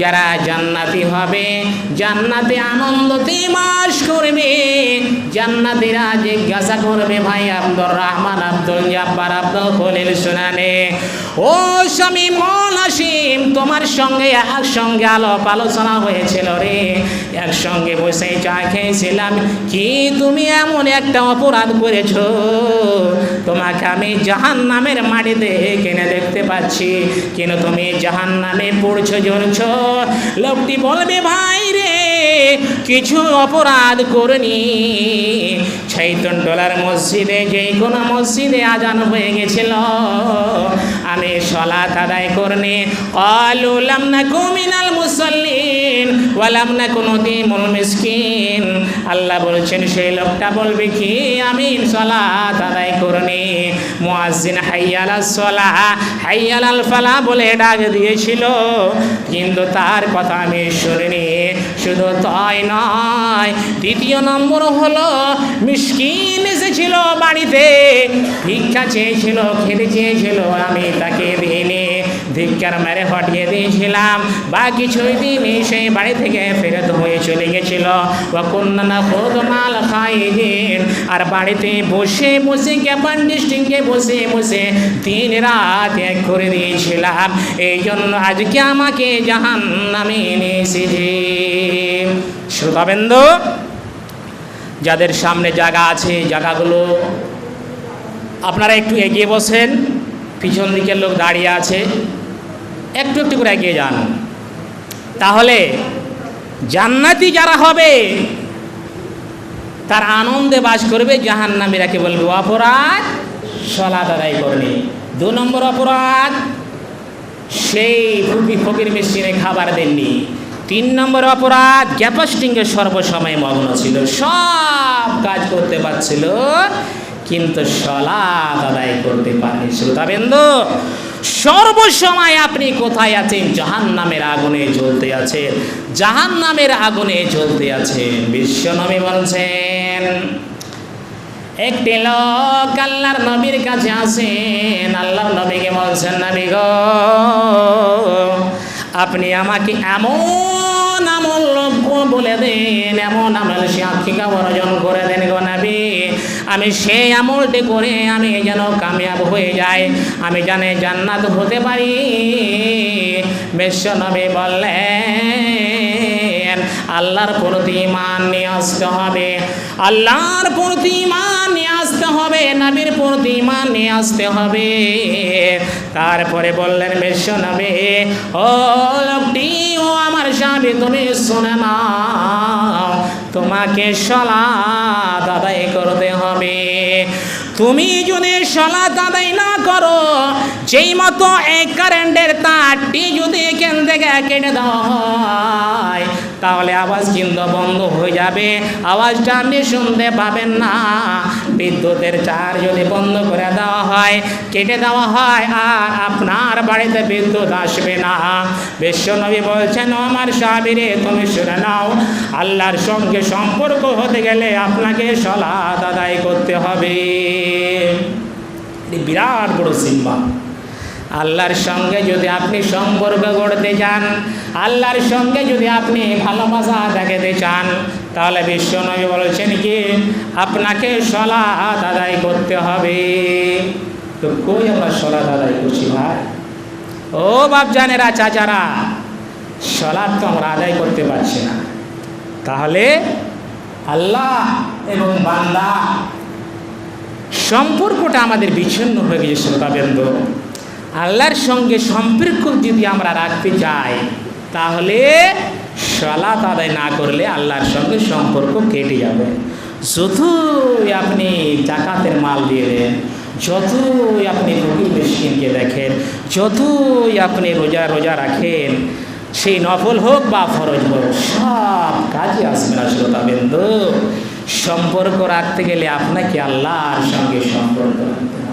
যারা জান্নাতি হবে, জান্নাতে আনন্দতে বাস করবে জান্নাতিরা জিজ্ঞাসা করবে ভাই আব্দুর রহমান, আব্দুল জাব্বার, আব্দুল খলিল শুনানে ও স্বামী মন তোমার সঙ্গে একসঙ্গে আলাপ আলোচনা হয়েছিল রে। একসঙ্গে বসে চা খেয়েছিলাম, কি তুমি এমন একটা অপরাধ করেছ? তোমাকে আমি জাহান নামের মাটিতে কিনে দেখতে পাচ্ছি, কিন্তু তুমি জাহান নামে পড়ছো, জ্বলছ। লোকটি বলবে ভাই কিছু অপরাধ করিনি। ডলার মসজিদে, যে কোনো মসজিদে আজান হয়ে গেছিল। আমি সলাত আদায় করনি। কলুলাম না কুমিনাল মুসল্লিন ওয়ালাম না কোনো দিমুল মিসকিন। আল্লাহ বলছেন সেই লোকটা বলবে কি, আমি সলাত আদায় করনি। মুয়াজ্জিন হাইয়াল সলা হাইয়াল ফালা বলে ডাক দিয়েছিল। কিন্তু তার কথা আমি শুনিনি। শুধু তাই নয়, দ্বিতীয় নম্বর হলো, মিসকিন এসেছিল বাড়িতে, ভিক্ষা চেয়েছিল, খেতে চেয়েছিল, আমি তাকে দিইনি। ধিক্কার মেরে হটিয়ে দিয়েছিলাম। বা কিছুই দিনই সেই বাড়ি থেকে ফেরত হয়ে চলে গেছিল। ও কন্যা আর বাড়িতে বসে বসে ক্যাপান ডিস্ট্রিক্টে বসে বসে দিন রাত এক করে দিয়েছিলাম। এই জন্য আজকে আমাকে জাহান নামে এনেছে শ্রোতাবেন্দ্র যাদের সামনে জায়গা আছে, জায়গাগুলো আপনারা একটু এগিয়ে বসেন। পিছন দিকের লোক দাঁড়িয়ে আছে। একটু একটু করে এগিয়ে যান। তাহলে জান্নাতি যারা হবে, তার আনন্দে বাস করবে জাহান নামীরাকে বলবে অপরাধ, সলা আদায় করবে। দু নম্বর অপরাধ, সেই ফুকি ফকির মেশিনে খাবার দেননি। তিন নম্বর অপরাধ ক্যাপাস্টিংয়ের সর্বসময় মগ্ন ছিল, সব কাজ করতে পারছিল, কিন্তু সলাৎ আদায় করতে পারেনি। শ্রোতাবেন্দ্র সর্বসময় আপনি কোথায় আছেন? জাহান নামের আগুনে জ্বলতে আছেন জাহান নামের আগুনে জ্বলতে আছেন বিশ্বনবী বলছেন, একটি লোক আল্লাহর নবীর কাছে আসেন। আল্লাহ নবীকে বলছেন, নবী গো, আপনি আমাকে এমন বলে দেন। এমন আমল সাক্ষিকা অর্জন করে দেন গো নবী। আমি সেই আমলটি করে আমি যেন কামিয়াব হয়ে যাই। আমি জানে জান্নাত হতে পারি। বিশ্ব নবী বললেন, আল্লাহর প্রতি মান নিয়ে আসতে হবে। আল্লাহর প্রতি ইমান নিয়ে হবে, নবীর প্রতি ইমান নিয়ে আসতে হবে। তারপরে বললেন, বিশ্ব নবী, ও লোকটি, ও আমার স্বামী, তুমি শুনে না তোমাকে সলাত দাদাই করতে হবে। তুমি যদি সলাত দাদাই না করো, যেই মতো এই কারেন্টের তারটি যদি এখান থেকে কেটে হয়, তাহলে আওয়াজ কিন্তু বন্ধ হয়ে যাবে। আওয়াজটা আপনি শুনতে পাবেন না। বিদ্যুতের চার যদি বন্ধ করে দেওয়া হয়, কেটে দেওয়া হয়, আর আপনার বাড়িতে বিদ্যুৎ আসবে না। বিশ্বনবী বলছেন আমার সাবিরে, তুমি শুনে নাও, আল্লাহর সঙ্গে সম্পর্ক হতে গেলে আপনাকে সলা আদায় করতে হবে। বিরাট বড় সিম্বা। আল্লাহর সঙ্গে যদি আপনি সম্পর্ক গড়তে চান, আল্লাহর সঙ্গে যদি আপনি ভালোবাসা দেখাতে চান, তাহলে বিশ্বনবী বলেছেন কি, আপনাকে সলাৎ আদায় করতে হবে। তো কই আমরা সলাৎ আদায় করছি ভাই? ও বাপজানেরা চাচারা, সলাৎ তো আমরা আদায় করতে পারছি না। তাহলে আল্লাহ এবং বান্দা সম্পর্কটা আমাদের বিচ্ছিন্ন হয়ে গিয়েছে শ্রোতাবেন্দ্র আল্লাহর সঙ্গে সম্পর্ক যদি আমরা রাখতে চাই, তাহলে সলাত আদায় না করলে আল্লাহর সঙ্গে সম্পর্ক কেটে যাবে। যতই আপনি জাকাতের মাল দিয়ে দেন, যতই আপনি ফকির মিসকিনকে দেখেন, যতই আপনি রোজা রোজা রাখেন, সেই নফল হোক বা ফরজ হোক, সব কাজে আসবে না শ্রোতাবেন্দ্র সম্পর্ক রাখতে গেলে আপনাকে আল্লাহর সঙ্গে সম্পর্ক রাখতে